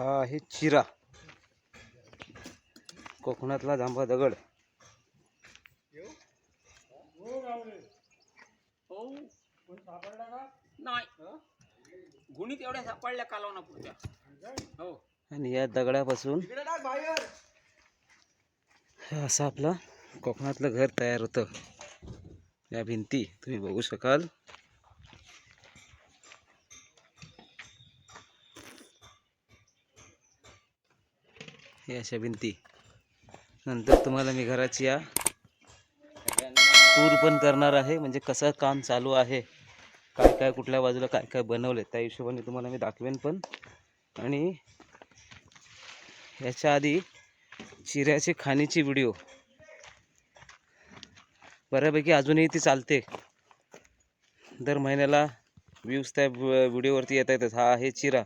हा आहे चिरा. कोकणातला जांभा दगड. हो नाही. गुणीत एवढ्या सापडल्या कालवना पुढच्या हो. आणि या दगडापासून हे असं आपलं कोकणातलं घर तयार होतं. या भिंती तुम्ही बघू शकाल. हे अशा भिंती. नंतर तुम्हाला मी घराची या टूर पण करणार आहे. म्हणजे कसं काम चालू आहे काय काय कुठल्या बाजूला काय काय बनवलं त्या हिशोबाने तुम्हाला मी दाखवेन पण. आणि याच्या आधी चिऱ्याची खाणीची व्हिडिओ बऱ्यापैकी अजूनही ती चालते. दर महिन्याला व्ह्यूज त्या व्हिडिओवरती येत येतात हा आहे चिरा.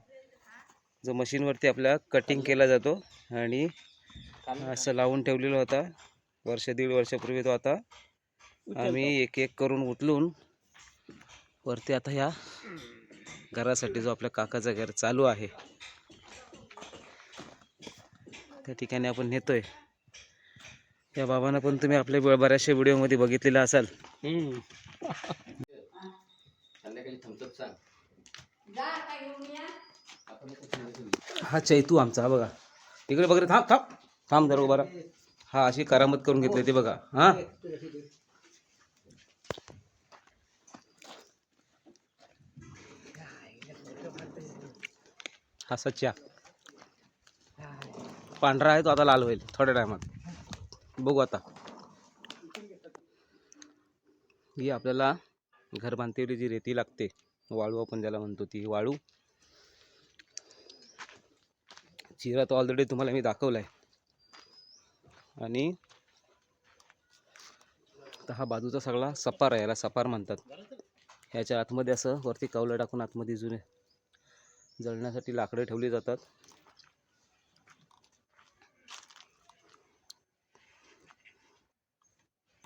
जो मशीनवरती आपल्या कटिंग केला जातो. आणि असं लावून ठेवलेला होता. वर्ष दीड वर्षापूर्वी तो आता आम्ही एक एक करून उचलून वरती आता ह्या घरासाठी जो आपल्या काकाचं घर चालू आहे. त्या ठिकाणी आपण नेतोय. या बाबांना पण तुम्ही आपल्या बऱ्याचशा व्हिडिओमध्ये बघितलेला असाल. हा चैतू आमचा हा बघा. तिकडे बघ रे थांब थांब. थांब जरा उभा हा अशी करामत करून घेतली ते बघा. हा? हा सच्चा. पांढरा आहे तो आता लाल होईल थोड्या टायमात. बघू आता. ही आपल्याला घर बांधतेली जी रेती लागते वाळू आपण ज्याला म्हणतो ती वाळू. चिरा तो ऑलरेडी तुम्हाला मी दाखवला आहे आणि हा बाजूचा सगळा सपार आहे याला सपार म्हणतात. ह्याच्या आतमध्ये असं वरती कवलं टाकून आतमध्ये जुने जळण्यासाठी लाकडे ठेवली जातात.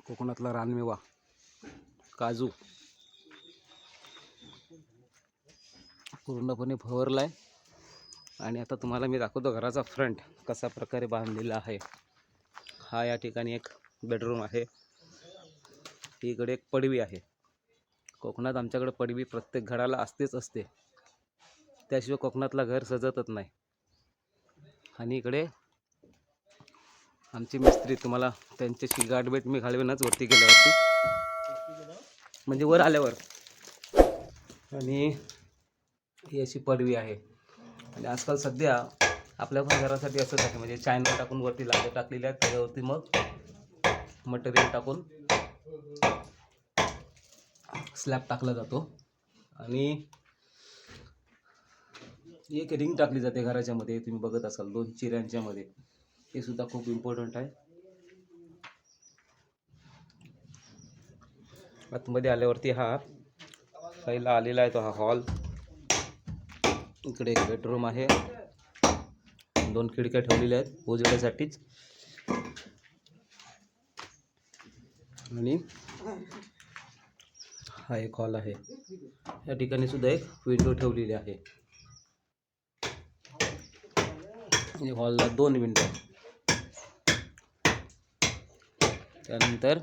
कोकणातला रानमेवा काजू. पूर्णपणे फवरला आहे आणि आता तुम्हाला मी दाखवतो घराचा फ्रंट कसा प्रकारे बांधलेला आहे. हा या ठिकाणी एक बेडरूम आहे. इकडे एक पडवी आहे. कोकणात आमच्याकडे पडवी प्रत्येक घराला असतेच असते. त्याशिवाय कोकणातला घर सजतच नाही. आणि इकडे आमची मिस्त्री तुम्हाला त्यांच्याशी गाठभेट मी घालवेनच वरती गेल्यावरती. म्हणजे वर आल्यावर. आणि ही अशी पडवी आहे. आणि आजकाल सध्या आपल्या पण घरासाठी असंच आहे. म्हणजे चायना टाकून वरती लागे टाकलेले आहेत त्याच्यावरती मग मटेरियल टाकून स्लॅब टाकला जातो. आणि एक रिंग टाकली जाते घराच्या मध्ये तुम्ही बघत असाल दोन चिऱ्यांच्या मध्ये. हे सुद्धा खूप इम्पॉर्टंट आहे. आतमध्ये आल्यावरती हा पहिला आलेला आहे तो हा हॉल इकडे एक बेडरूम आहे. दोन खिडक्या ठेवलेल्या आहेत उजव्यासाठीच आणि हा एक हॉल आहे. या ठिकाणी सुद्धा एक विंडो ठेवलेली आहे. हॉलला दोन विंडो त्यानंतर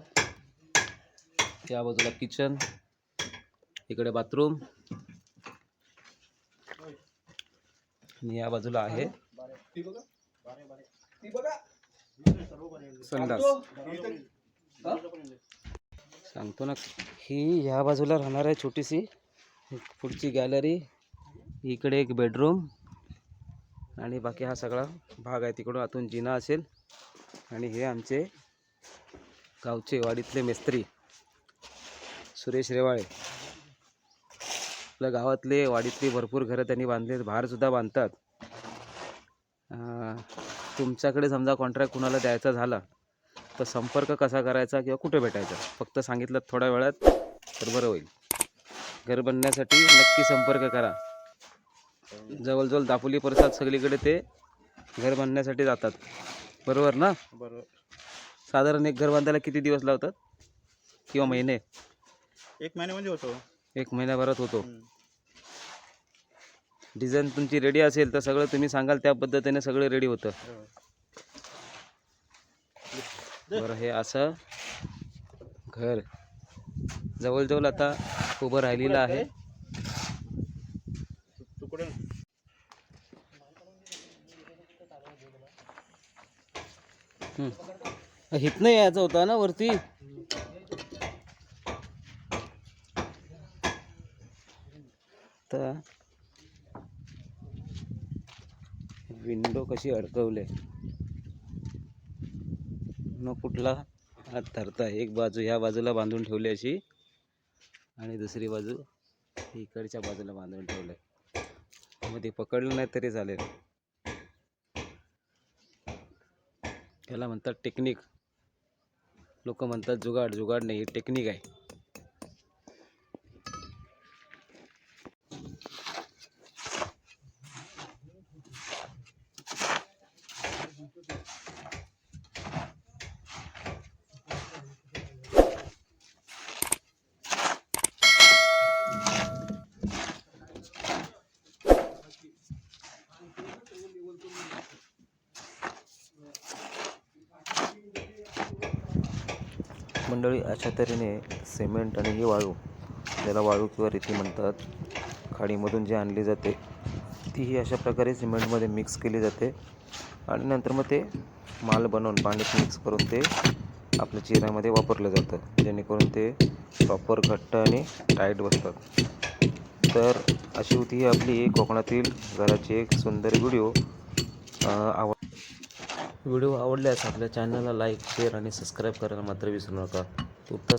या बाजूला किचन इकडे बाथरूम आणि या बाजूला आहे. संडास. सांगतो. ना ही ह्या बाजूला राहणार आहे छोटीशी. पुढची गॅलरी इकडे एक बेडरूम आणि बाकी हा सगळा भाग आहे तिकडून आतून जिना असेल. आणि हे आमचे गावचे वाडीतले मिस्त्री सुरेश रेवाळे. आपल्या गावातले वाडीतली भरपूर घरं त्यांनी बांधले बाहेरसुद्धा बांधतात. तुमच्याकडे समजा कॉन्ट्रॅक्ट कुणाला द्यायचा झाला तर संपर्क कसा करायचा किंवा कुठे भेटायचा? फक्त सांगितलं थोड्या वेळात तर बरं होईल. घर बनण्यासाठी नक्की संपर्क करा. जवळजवळ दापोली परिसरात सगळीकडे ते घर बांधण्यासाठी जातात. बरोबर ना? बरोबर. साधारण एक घर बांधायला किती दिवस लावतात? किंवा महिने? एक महिन्यामध्ये होतो. एक महिन्याभरात होतो. डिझाईन तुमची रेडी असेल तर सगळं तुम्ही सांगाल त्या पद्धतीने सगळं रेडी होतं. बरं हे असं घर. जवळजवळ आता उभं राहिलेलं आहे. हम्म. हितनं यायचं होता ना वरती? आता. विंडो कशी अडकवले? न कुठला हात धरता एक बाजू ह्या बाजूला बांधून ठेवली अशी आणि दुसरी बाजू इकडच्या बाजूला बांधून ठेवले. मग ते पकडलं नाही तरी चालेल. त्याला म्हणतात टेक्निक लोक म्हणतात जुगाड जुगाड नाही ही टेक्निक आहे. मंडळी अशा तऱ्हेने सिमेंट आणि ही वाळू ज्याला वाळू किंवा रेती म्हणतात खाडीमधून जी आणली जाते तीही अशा प्रकारे सिमेंटमध्ये मिक्स केली जाते. आणि नंतर मग ते माल बनवून पाण्यात मिक्स करून ते आपल्या चेहऱ्यामध्ये वापरलं जातं. जेणेकरून ते प्रॉपर घट्ट आणि टाईट बसतात. तर अशी होती ही आपली कोकणातील घराची एक सुंदर व्हिडिओ आव व्हिडिओ आवडल्यास आपल्या चॅनलला लाईक शेअर आणि सबस्क्राईब करायला मात्र विसरू नका. उत्तर